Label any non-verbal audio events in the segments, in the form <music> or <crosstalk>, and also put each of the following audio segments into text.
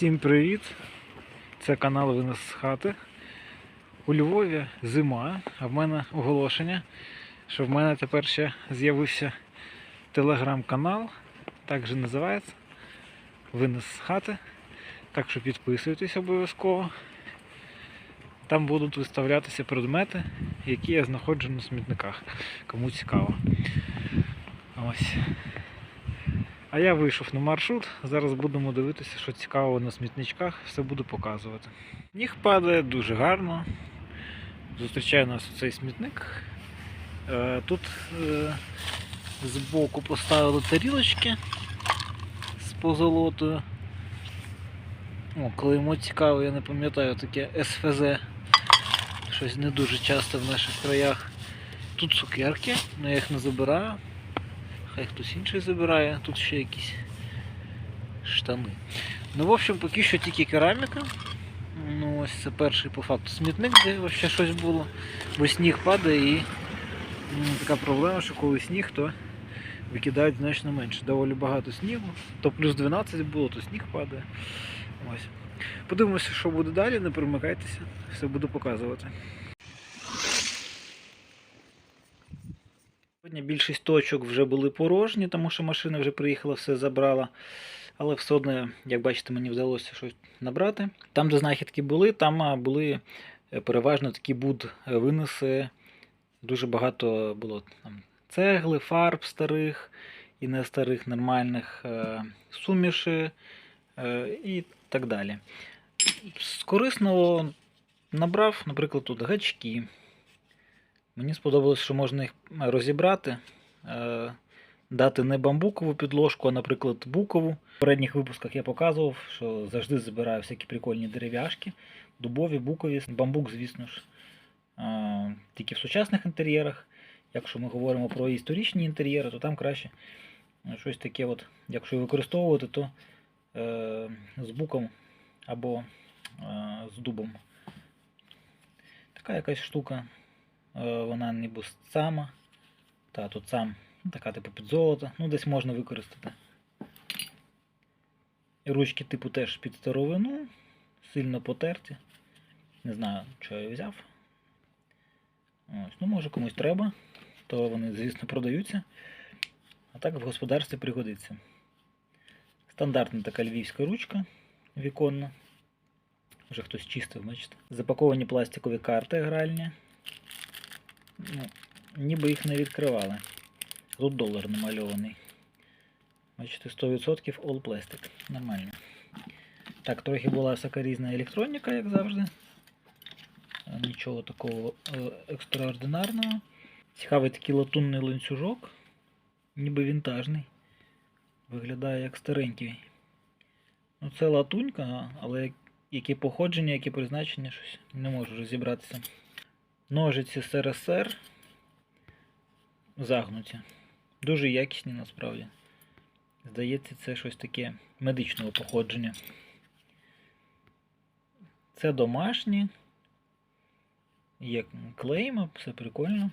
Всім привіт! Це канал Винос з хати. У Львові зима, а в мене оголошення, що в мене тепер ще з'явився телеграм-канал, так же називається Винос з хати. Так що підписуйтесь обов'язково. Там будуть виставлятися предмети, які я знаходжу на смітниках. Кому цікаво. Ось. А я вийшов на маршрут. Зараз будемо дивитися, що цікавого на смітничках, все буду показувати. Сніг падає дуже гарно. Зустрічає нас цей смітник. Е, Тут е, збоку поставили тарілочки з позолотою. О, клеймо цікаве, я не пам'ятаю таке СФЗ. Щось не дуже часто в наших краях. Тут цукерки, але я їх не забираю. Хай хтось інший забирає, тут ще якісь штани. Ну, в общем, поки що тільки кераміка. Ну, ось це перший по факту смітник, де ще щось було. Бо сніг падає і м, така проблема, що коли сніг, то викидають значно менше. Доволі багато снігу. То плюс 12 було, то сніг падає. Ось. Подивимося, що буде далі, не перемикайтеся, все буду показувати. Сьогодні більшість точок вже були порожні, тому що машина вже приїхала, все забрала. Але все одно, як бачите, мені вдалося щось набрати. Там, де знахідки були, там були е, переважно такі буд-винеси. Дуже багато було там цегли, фарб старих і не старих, нормальних, е, суміші е, і так далі. З корисного набрав, наприклад, тут гачки. Мені сподобалось, що можна їх розібрати, е, дати не бамбукову підложку, а, наприклад, букову. В передніх випусках я показував, що завжди збираю всякі прикольні дерев'яшки, дубові, букові, бамбук, звісно ж, е, тільки в сучасних інтер'єрах. Якщо ми говоримо про історичні інтер'єри, то там краще щось таке, от, якщо використовувати, то е, з буком або е, з дубом. Така якась штука. Е, Вона ніби сама. Та тут сам така типу під золото. Ну, десь можна використати. І ручки типу теж під старовину, сильно потерті. Не знаю, що я взяв. Ось, ну, може комусь треба, то вони, звісно, продаються. А так в господарстві пригодиться. Стандартна така львівська ручка віконна. Вже хтось чистив, бачите. Запаковані пластикові карти гральні. Ну, ніби їх не відкривали. Тут долар намальований. Бачите, 100% all plastic. Нормально. Так, трохи була всяка різна електроніка, як завжди. Е, Нічого такого е, екстраординарного. Цікавий такий латунний ланцюжок. Ніби вінтажний. Виглядає як старенький. Ну, це латунька, але як- яке походження, яке призначення, щось не можу розібратися. Ножиці СРСР загнуті. Дуже якісні насправді. Здається, це щось таке медичного походження. Це домашні. Є клейма, все прикольно.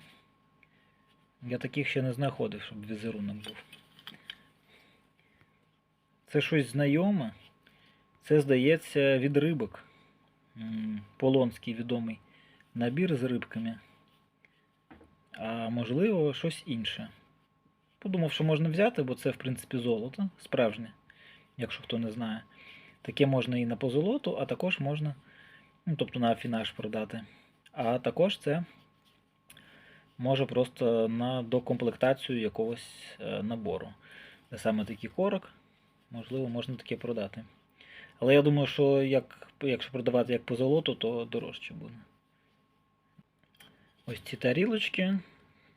Я таких ще не знаходив, щоб візерунок був. Це щось знайоме. Це, здається, від рибок. Полонський відомий набір з рибками. А можливо, щось інше. Подумав, що можна взяти, бо це, в принципі, золото справжнє, якщо хто не знає. Таке можна і на позолоту, а також можна, ну, тобто на афінаж продати. А також це може просто на докомплектацію якогось е, набору. Саме такий корок, можливо, можна таке продати. Але я думаю, що як, якщо продавати як по золоту, то дорожче буде. Ось ці тарілочки.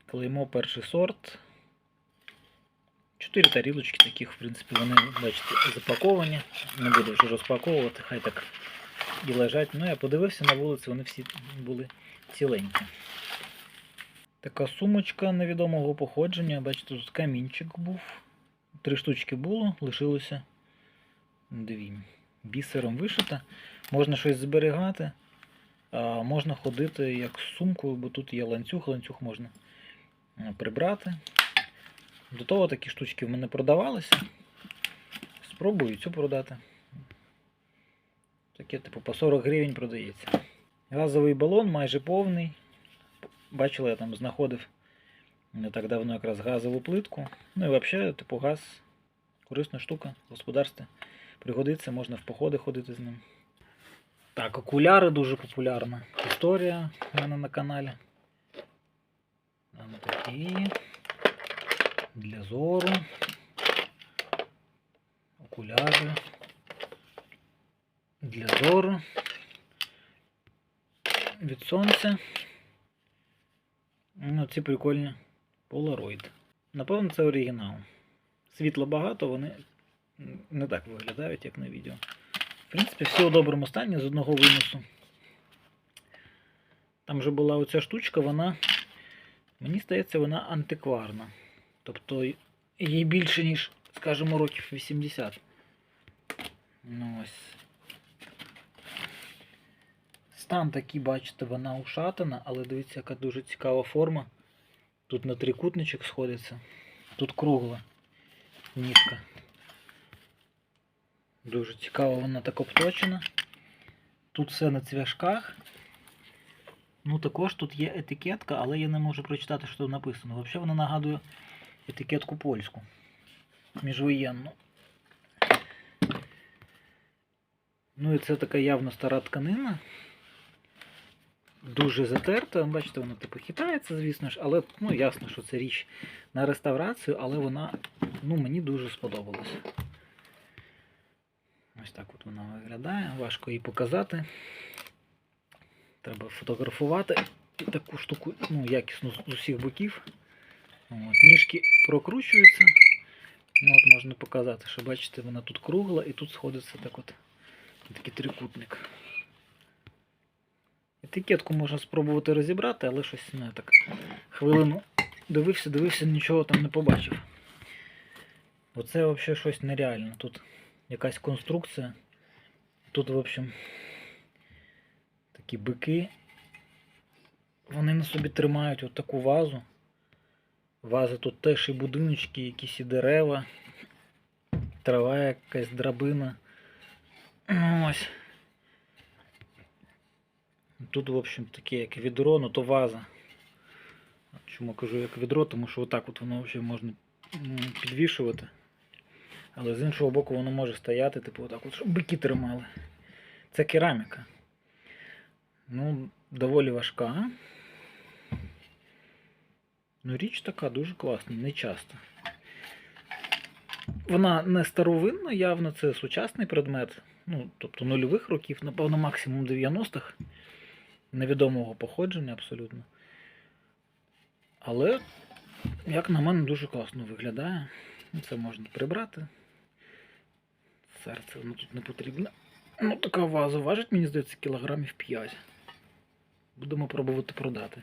Клеймо перший сорт. Чотири тарілочки таких, в принципі, вони, бачите, запаковані. Не буду вже розпаковувати, хай так і лежать. Ну, я подивився на вулиці, вони всі були ціленькі. Така сумочка невідомого походження. Бачите, тут камінчик був. Три штучки було, лишилося дві. Бісером вишита. Можна щось зберігати. Можна ходити як з сумкою, бо тут є ланцюг, ланцюг можна е, прибрати. До того такі штучки в мене продавалися. Спробую цю продати. таке, типу, по 40 гривень продається. Газовий балон майже повний. Бачили, я там знаходив не так давно якраз газову плитку. Ну і взагалі, типу, газ корисна штука в господарстві. Пригодиться, можна в походи ходити з ним. Так, окуляри дуже популярна історія в мене на каналі. Там такі. Для зору. Окуляри. Для зору. Від сонця. Ну, ці прикольні. Polaroid. Напевно, це оригінал. Світла багато, вони не так виглядають, як на відео. В принципі, всі у доброму стані з одного виносу. Там вже була оця штучка, вона, мені здається, вона антикварна. Тобто їй більше, ніж, скажімо, років 80. Ну ось. Стан такий, бачите, вона ушатана, але дивіться, яка дуже цікава форма. Тут на трикутничок сходиться. Тут кругла ніжка. Дуже цікаво, вона так обточена. Тут все на цвяшках. Ну, також тут є етикетка, але я не можу прочитати, що тут написано. Взагалі вона нагадує етикетку польську. Міжвоєнну. Ну і це така явно стара тканина. Дуже затерта. Бачите, вона типу хитається, звісно ж, але ну, ясно, що це річ на реставрацію, але вона ну, мені дуже сподобалась. Ось так от вона виглядає, важко її показати. Треба фотографувати і таку штуку ну, якісно з усіх боків. От. Ніжки прокручуються. Ну, от Можна показати, що бачите, вона тут кругла і тут сходиться так от, такий трикутник. Етикетку можна спробувати розібрати, але щось не так. Хвилину дивився, дивився, нічого там не побачив. Оце взагалі щось нереальне. Тут якась конструкція. Тут, в общем, такі бики. Вони на собі тримають от таку вазу. Вази тут теж і будиночки, якісь і дерева, трава якась драбина. Ну, Ось. Тут, в общем, таке як відро, ну то ваза. Чому кажу як відро, тому що отак от воно взагалі можна підвішувати. Але з іншого боку воно може стояти, типу, отак от, щоб бики тримали. Це кераміка. Ну, доволі важка. Ну, річ така дуже класна, не часто. Вона не старовинна, явно це сучасний предмет. Ну, тобто нульових років, напевно, максимум 90-х. Невідомого походження абсолютно. Але, як на мене, дуже класно виглядає. Це можна прибрати. Серце воно тут не потрібно. Ну, така ваза важить, мені здається, кілограмів 5. Будемо пробувати продати.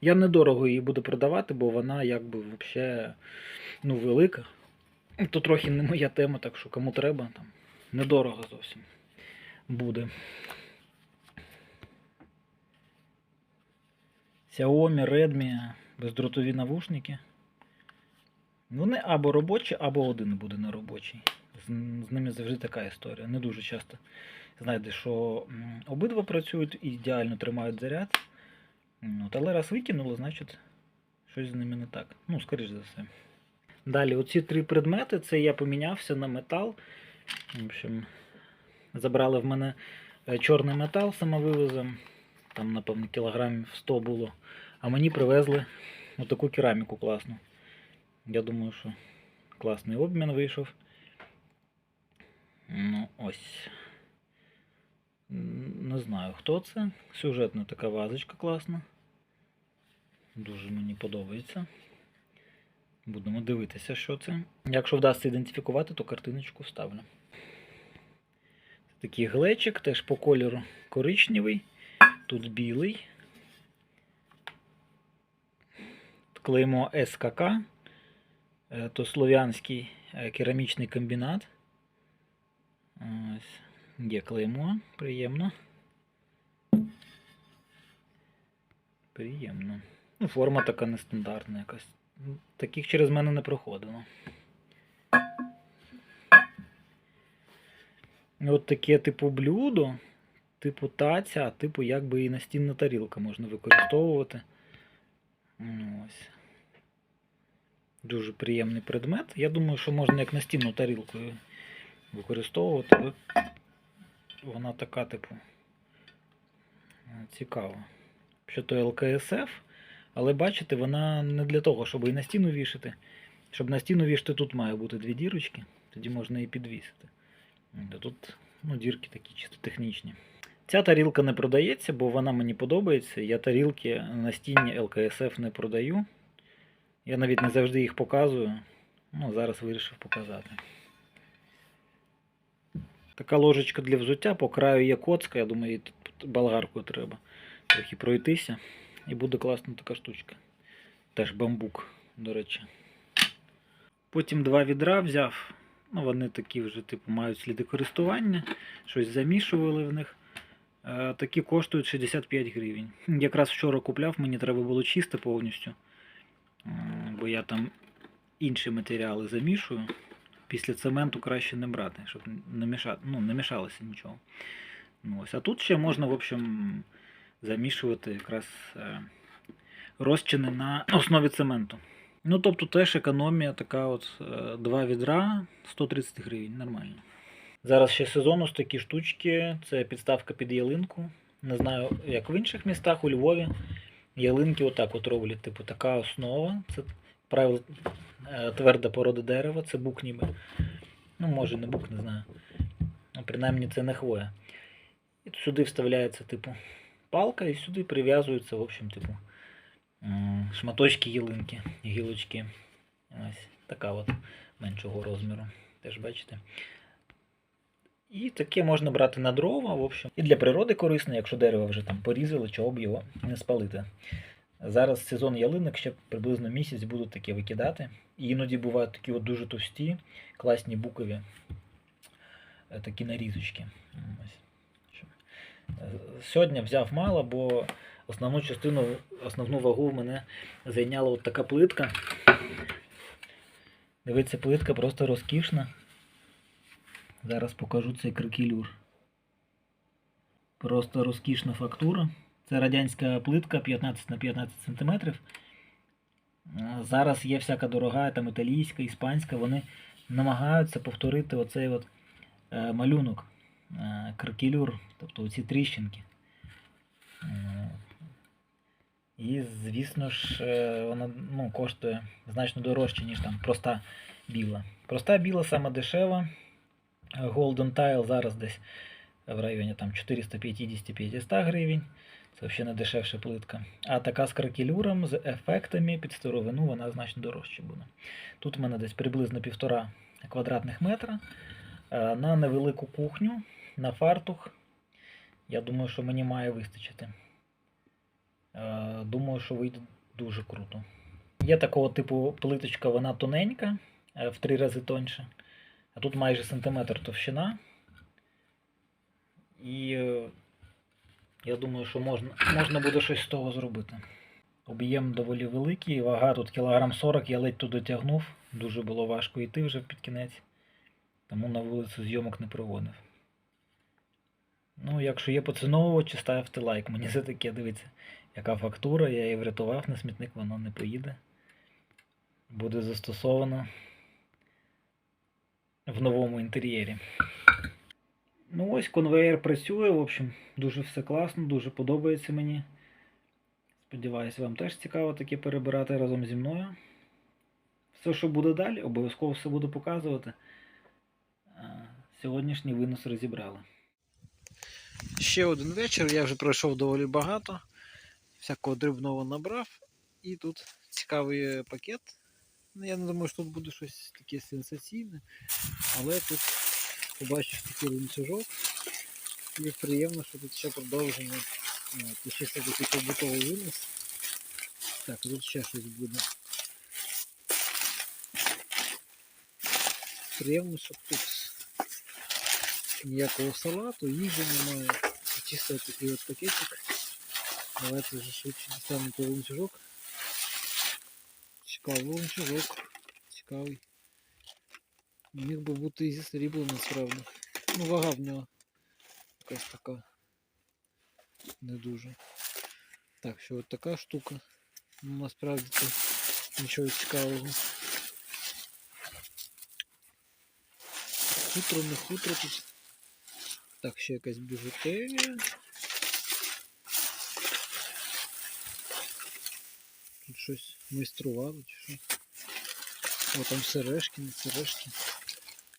Я недорого її буду продавати, бо вона якби взагалі ну, велика. То трохи не моя тема, так що кому треба, там недорого зовсім буде. Xiaomi, Redmi, бездротові навушники. Вони або робочі, або один буде не робочий. З, ними завжди така історія. Не дуже часто знайдеш, що обидва працюють і ідеально тримають заряд. От, але раз викинули, значить щось з ними не так. Ну, скоріш за все. Далі, оці три предмети, це я помінявся на метал. В общем, забрали в мене е, чорний метал самовивозом. Там, напевно, кілограмів 100 було. А мені привезли отаку кераміку класну. Я думаю, що класний обмін вийшов. Ну, ось. Не знаю, хто це. Сюжетна така вазочка класна. Дуже мені подобається. Будемо дивитися, що це. Якщо вдасться ідентифікувати, то картиночку вставлю. Такий глечик, теж по кольору коричневий. Тут білий. Клеймо СКК. Е, То слов'янський е, керамічний комбінат. Ось. Є клеймо, приємно. Приємно. Ну, форма така нестандартна якась. Таких через мене не проходило. От таке типу блюдо, типу таця, а типу якби і настінна тарілка можна використовувати. Ось. Дуже приємний предмет. Я думаю, що можна як настінну тарілку і використовувати. але Вона така, типу, цікава. Що то ЛКСФ, але бачите, вона не для того, щоб і на стіну вішати. Щоб на стіну вішати, тут має бути дві дірочки, тоді можна і підвісити. А тут ну, дірки такі чисто технічні. Ця тарілка не продається, бо вона мені подобається. Я тарілки на стіні ЛКСФ не продаю. Я навіть не завжди їх показую. Ну, зараз вирішив показати. Така ложечка для взуття, по краю є коцка, я думаю, її тут болгаркою треба трохи пройтися. І буде класна така штучка. Теж бамбук, до речі. Потім два відра взяв. Ну, вони такі вже, типу, мають сліди користування, щось замішували в них. Е, такі коштують 65 гривень. Якраз вчора купляв, мені треба було чисти повністю. Бо я там інші матеріали замішую. Після цементу краще не брати, щоб не, міша... ну, не мішалося нічого. Ну, ось. А тут ще можна, в общем, замішувати якраз е, розчини на основі цементу. Ну, тобто теж економія така от е, два відра 130 гривень, нормально. Зараз ще сезон ось такі штучки, це підставка під ялинку. Не знаю, як в інших містах, у Львові. Ялинки отак от роблять, типу, така основа. Це правило е, тверда порода дерева, це бук ніби. Ну, може, не бук, не знаю. Ну, принаймні це не хвоя. І сюди вставляється, типу, палка, і сюди прив'язуються, в общем, типу, шматочки ялинки, гілочки. Ось така от меншого розміру. Теж бачите. І таке можна брати на дрова, в общем. І для природи корисно, якщо дерево вже там порізали, чого б його не спалити. Зараз сезон ялинок ще приблизно місяць будуть таке викидати. І іноді бувають такі от дуже товсті, класні букові е, такі нарізочки. Е, Сьогодні взяв мало, бо основну частину, основну вагу в мене зайняла от така плитка. Дивіться, плитка просто розкішна. Зараз покажу цей крикелюр. Просто розкішна фактура. Це радянська плитка 15 на 15 см. Зараз є всяка дорога, там італійська, іспанська. Вони намагаються повторити оцей от, е, малюнок. Е, кракелюр, тобто оці тріщинки. Е, І, звісно ж, вона ну, коштує значно дорожче, ніж там проста біла. Проста біла саме дешева. Golden Tile зараз десь в районі там 450-500 гривень. Це взагалі не дешевша плитка. А така з кракелюром, з ефектами під старовину, вона значно дорожче буде. Тут в мене десь приблизно півтора квадратних метра. Е, На невелику кухню, на фартух. Я думаю, що мені має вистачити. Е, Думаю, що вийде дуже круто. Є такого типу плиточка, вона тоненька, е, в три рази тоньше. А тут майже сантиметр товщина. І я думаю, що можна, можна буде щось з того зробити. Об'єм доволі великий, вага тут кілограм 40, я ледь туди тягнув. Дуже було важко йти вже під кінець. Тому на вулицю зйомок не проводив. Ну, якщо є поціновувачі, ставте лайк. Мені за таке дивиться, яка фактура, я її врятував на смітник, воно не поїде. Буде застосовано в новому інтер'єрі. Ну ось конвейер працює, в общем, дуже все класно, дуже подобається мені. Сподіваюсь, вам теж цікаво таке перебирати разом зі мною. Все, що буде далі, обов'язково все буду показувати. Сьогоднішній винос розібрали. Ще один вечір, я вже пройшов доволі багато. Всякого дрібного набрав. І тут цікавий пакет. Ну, Я не думаю, що тут буде щось таке сенсаційне, але тут побачиш такий ланцюжок. І приємно, що тут ще продовження. Тут ще все такий побутовий винос. Так, тут ще щось буде. Приємно, що тут ніякого салату, їжі немає. Чисто такий от пакетик. Давайте вже швидше дістанемо той ланцюжок. Цікавий ланцюжок. Цікавий. Міг би бути і зі срібла насправді. Ну, вага в нього якась така не дуже. Так, що от така штука. Ну, насправді це нічого цікавого. Хутро, не хутро тут. Так, ще якась біжутерія. Тут щось майстрували чи що. О, там сережки, не сережки.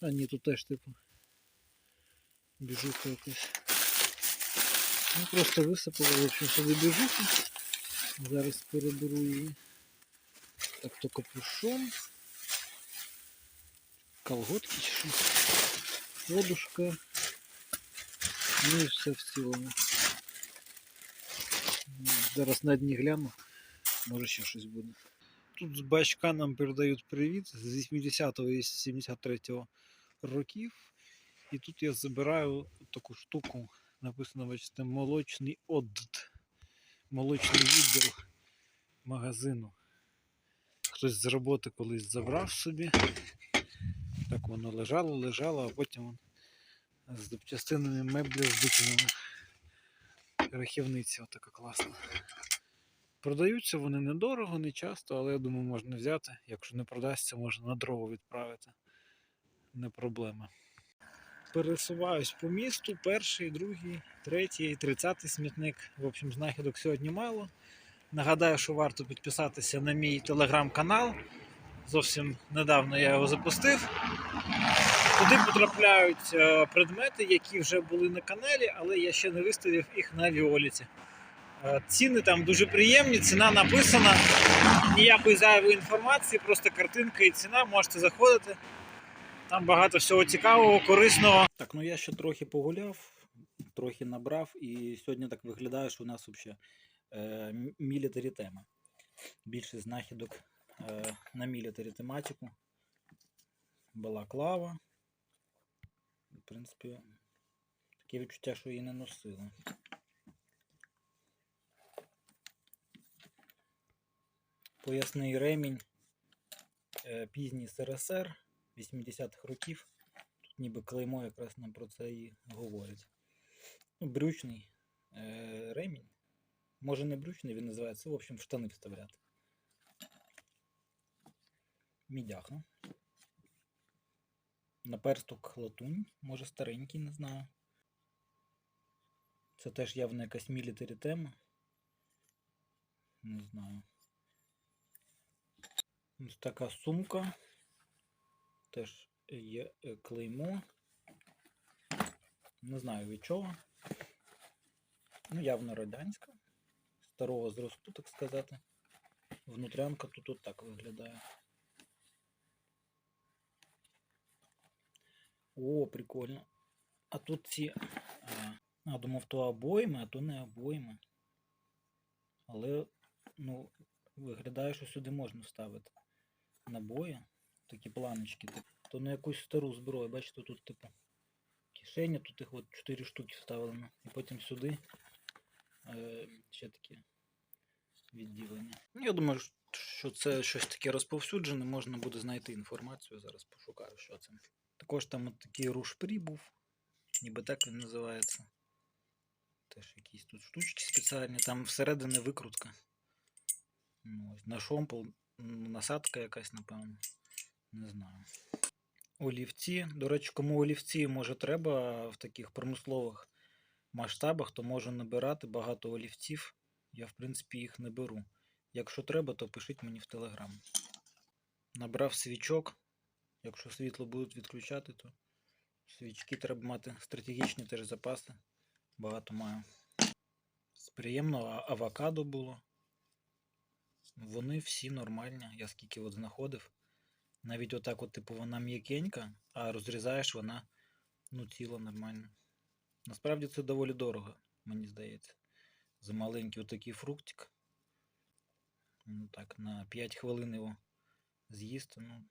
А ні, тут теж типу. Біжуха якась. Ну просто висипали, в общем, сюди біжуху. Зараз переберу її. Так, то капюшон. Колготки чи що. Подушка. Ну і все в цілому. Зараз на дні гляну. Може ще щось буде. Тут з бачка нам передають привіт з 80-го і 73-го років. І тут я забираю таку штуку, написано, бачите, молочний одд. Молочний відділ магазину. Хтось з роботи колись забрав собі. Так воно лежало, лежало, а потім з запчастинами меблів викинули. Рахівниця отака класна. Продаються вони недорого, не часто, але я думаю, можна взяти. Якщо не продасться, можна на дрова відправити. Не проблема. Пересуваюсь по місту. Перший, другий, третій, тридцятий смітник. В общем, знахідок сьогодні мало. Нагадаю, що варто підписатися на мій телеграм-канал. Зовсім недавно я його запустив. Туди потрапляють е, предмети, які вже були на каналі, але я ще не виставив їх на Віоліті. Е, Ціни там дуже приємні, ціна написана, ніякої зайвої інформації, просто картинка і ціна, можете заходити. Там багато всього цікавого, корисного. Так, ну я ще трохи погуляв, трохи набрав, і сьогодні так виглядає, що у нас взагалі е, мілітарі тема. Більше знахідок е, на мілітарі тематику. Балаклава. В принципі, таке відчуття, що її не носили. Поясний ремінь е, пізній СРСР 80-х років. Тут ніби клеймо якраз нам про це і говорить. Ну, брючний е, ремінь. Може не брючний, він називається, в общем, в штани вставляти. Мідяха. Наперсток латунь, може старенький, не знаю. Це теж явно якась мілітарі тема. Не знаю. Ось така сумка. Теж є е, клеймо. Не знаю від чого. Ну, явно радянська. Старого зросту, так сказати. Внутрянка тут от так виглядає. О, прикольно. А тут ці. А, а думав, то обойми, а то не обойми. Але, ну, виглядає, що сюди можна вставити набої, такі планочки, то на якусь стару зброю. Бачите, тут типу кишеня, тут їх от 4 штуки вставлено. І потім сюди е, ще таке відділення. Ну, Я думаю, що це щось таке розповсюджене, можна буде знайти інформацію. Зараз пошукаю, що це. Також там от такий рушпрі був, ніби так він називається. Теж якісь тут штучки спеціальні, там всередині викрутка. Ну, ось, на шомпол, насадка якась, напевно. Не знаю. Олівці. До речі, кому олівці може треба в таких промислових масштабах, то можу набирати багато олівців. Я, в принципі, їх не беру. Якщо треба, то пишіть мені в Телеграм. Набрав свічок. Якщо світло будуть відключати, то свічки треба мати стратегічні теж запаси. Багато маю. З приємного авокадо було. Вони всі нормальні. Я скільки от знаходив. Навіть отак, от, типу, вона м'якенька, а розрізаєш вона ну, ціла нормально. Насправді це доволі дорого, мені здається. За маленький отакий фруктик. Ну так, на 5 хвилин його з'їсти. Ну,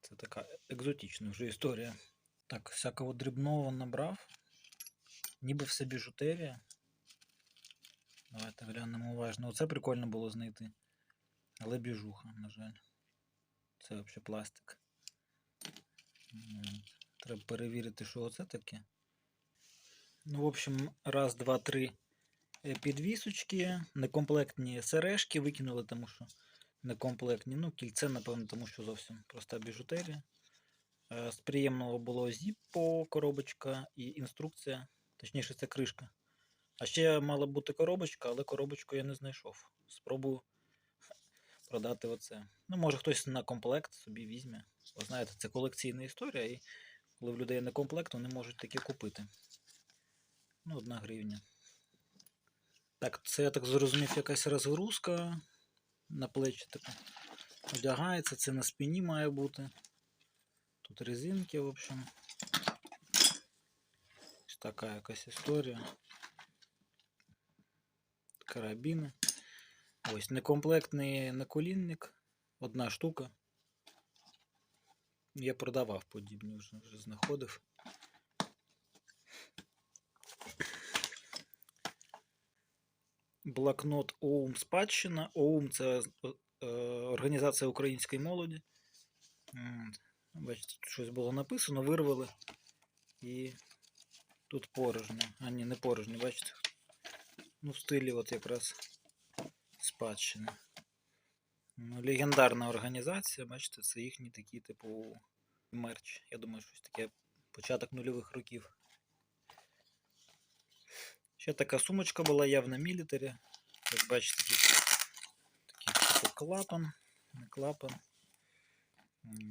це така екзотична вже історія. Так, всякого дрібного набрав. Ніби все біжутерія. Давайте глянемо уважно. Оце прикольно було знайти. Але біжуха, на жаль. Це взагалі пластик. Треба перевірити, що оце таке. Ну, в общем, раз, два, три е, підвісочки, некомплектні сережки викинули, тому що некомплектні. Ну, кільце, напевно, тому що зовсім проста біжутерія. Е, З приємного було зіппо, коробочка і інструкція. Точніше, це кришка. А ще мала бути коробочка, але коробочку я не знайшов. Спробую продати оце. Ну, може хтось на комплект собі візьме. Ви знаєте, це колекційна історія, і коли в людей не комплект, вони можуть таке купити. Ну, одна гривня. Так, це я так зрозумів, якась розгрузка на плечі така. Одягається, це на спині має бути. Тут резинки, в общем. Ось така якась історія. Карабіни. Ось некомплектний наколінник. Одна штука. Я продавав подібні, вже, вже знаходив. Блокнот ОУМ Спадщина. ОУМ це е, організація української молоді. Бачите, тут щось було написано, вирвали. І тут порожньо. А ні, не порожньо, бачите. Ну, в стилі от якраз спадщина. Ну, легендарна організація, бачите, це їхній такий, типу, мерч. Я думаю, щось таке початок нульових років. Ще така сумочка була явно мілітарі. Як бачите, тут такий типу клапан, не клапан.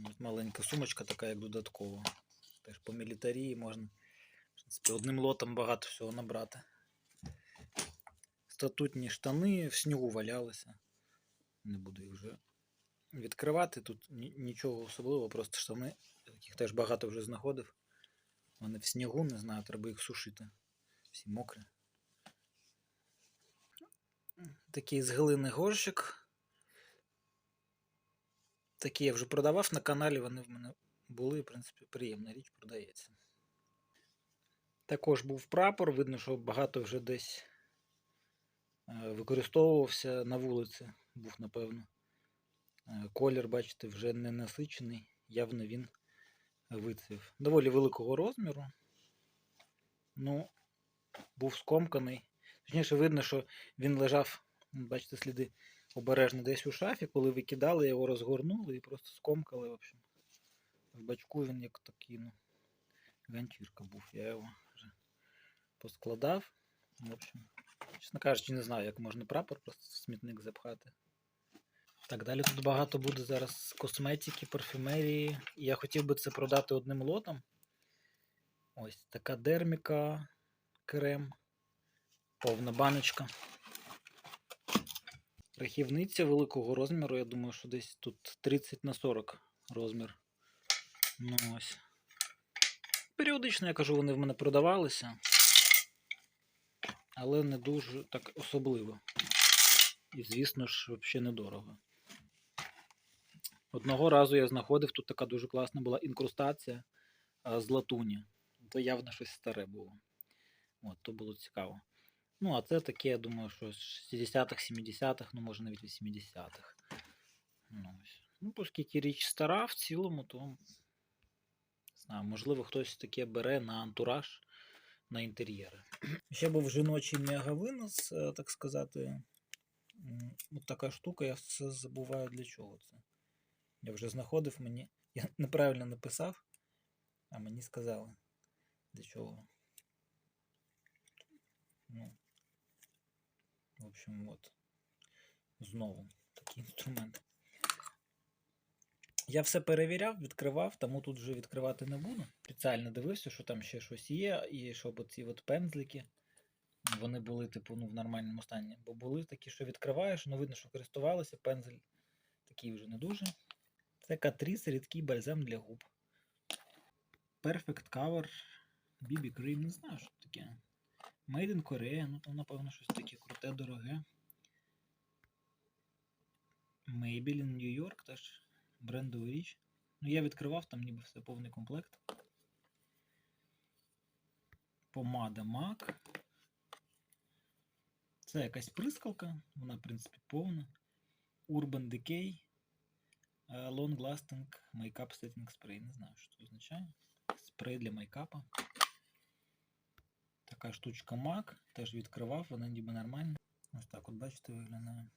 От Маленька сумочка така, як додаткова. Теж по мілітарії можна в принципі, одним лотом багато всього набрати. Статутні штани в снігу валялися. Не буду їх вже відкривати. Тут нічого особливого, просто штани, яких теж багато вже знаходив. Вони в снігу, не знаю, треба їх сушити. Всі мокрі. Такий з глини горщик. Такі я вже продавав на каналі, вони в мене були, в принципі, приємна річ продається. Також був прапор, видно, що багато вже десь використовувався на вулиці, був, напевно. Е, Колір, бачите, вже не насичений, явно він вицвів. Доволі великого розміру. Ну, був скомканий. Точніше, видно, що він лежав, бачите, сліди обережно десь у шафі, коли викидали, його розгорнули і просто скомкали. В общем. В бачку він як такий, ну, ганчірка був. Я його вже поскладав. В общем, чесно кажучи, не знаю, як можна прапор просто в смітник запхати. Так, далі тут багато буде зараз косметики, парфюмерії. Я хотів би це продати одним лотом. Ось така дерміка, крем, повна баночка. Рахівниця великого розміру, я думаю, що десь тут 30 на 40 розмір. Ну ось. Періодично, я кажу, вони в мене продавалися. Але не дуже так особливо. І, звісно ж, взагалі недорого. Одного разу я знаходив, тут така дуже класна була інкрустація з латуні. То явно щось старе було. От, то було цікаво. Ну, а це таке, я думаю, що з 60-х, 70-х, ну може навіть 80-х. Ну, ну, оскільки річ стара в цілому, то не знаю, можливо, хтось таке бере на антураж, на інтер'єри. Ще був жіночий мегавинос, е, так сказати. От така штука, я все забуваю для чого це. Я вже знаходив мені. <laughs> Я неправильно написав, а мені сказали. Для чого. Ну, в общем, от. Знову такий інструмент. Я все перевіряв, відкривав, тому тут вже відкривати не буду. Спеціально дивився, що там ще щось є, і щоб оці от пензлики, вони були, типу, ну, в нормальному стані. Бо були такі, що відкриваєш, ну видно, що користувалися, пензель такий вже не дуже. Це Catrice рідкий бальзам для губ. Perfect Cover BB Cream, не знаю, що таке. Made in Korea, ну то напевно щось таке круте, дороге. Maybelline New York теж брендова річ. Ну я відкривав, там ніби все повний комплект. Помада MAC. Це якась прискалка, вона, в принципі, повна. Urban Decay. е, Long Lasting Makeup Setting Spray. Не знаю, що це означає. спрей для мейкапа. Така штучка MAC, теж відкривав, вона ніби нормальна. Ось так, от бачите, виглядає.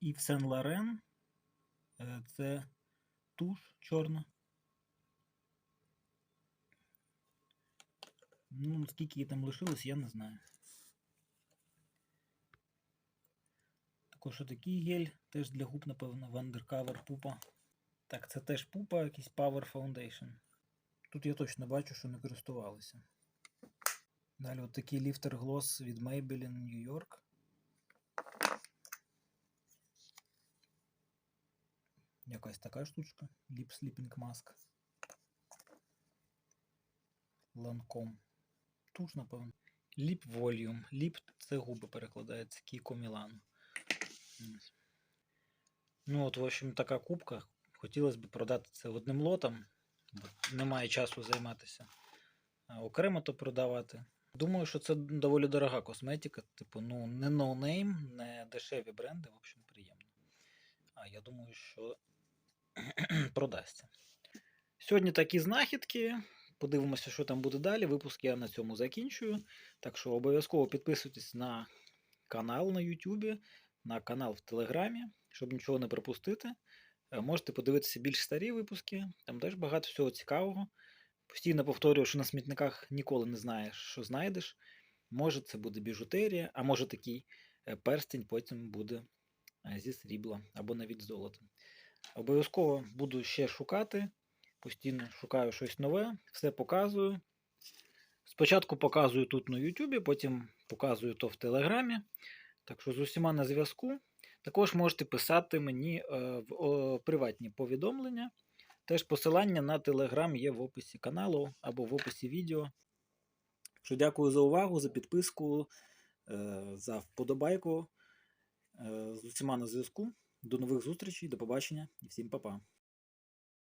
І в Сен Лорен це туш чорна. Ну, скільки її там лишилось, я не знаю. Також такий гель, теж для губ, напевно, Wondercover пупа. Так, це теж пупа, якийсь Power Foundation. Тут я точно бачу, що не користувалися. Далі от такий ліфтер глос від Maybelline New York. Якась така штучка. Lip Sleeping Mask. Lancome. Туш, напевно. Lip Volume. Lip це губи перекладається. Milano. Ось. Ну, от, в общем, така кубка. Хотілося б продати це одним лотом. Немає часу займатися. Окремо то продавати. Думаю, що це доволі дорога косметика. Типу, ну, не ноунейм, не дешеві бренди, в общем, приємно. А я думаю, що <clears throat> продасться. Сьогодні такі знахідки. Подивимося, що там буде далі. Випуск я на цьому закінчую. Так що обов'язково підписуйтесь на канал на YouTube, на канал в Телеграмі, щоб нічого не пропустити. Е, Можете подивитися більш старі випуски, там теж багато всього цікавого. Постійно повторюю, що на смітниках ніколи не знаєш, що знайдеш. Може, це буде біжутерія, а може такий е, перстень потім буде е, зі срібла або навіть з золота. Обов'язково буду ще шукати. Постійно шукаю щось нове, все показую. Спочатку показую тут на YouTube, потім показую то в Телеграмі. Так що з усіма на зв'язку. Також можете писати мені е, в приватні повідомлення. Теж посилання на Телеграм є в описі каналу або в описі відео. Що дякую за увагу, за підписку, е, за вподобайку. Е, з усіма на зв'язку. До нових зустрічей, до побачення і всім па-па.